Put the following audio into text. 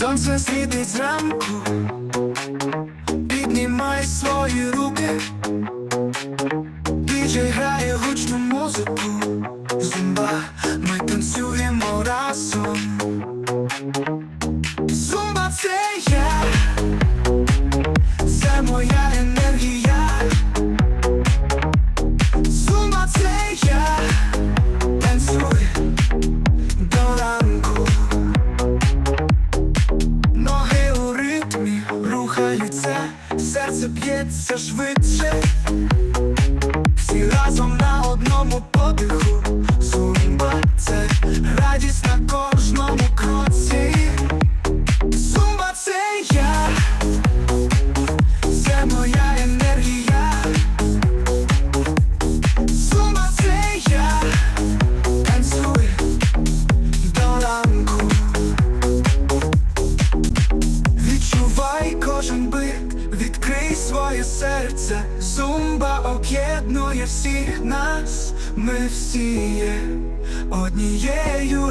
Сонце світить зранку, піднімай свої руки, Діджей грає гучну музику, зумба, ми танцюємо разом. Рухаються, серце б'ється швидше. Всі разом на одному подиху. Серце, зумба об'єднує всіх нас, ми всі є однією.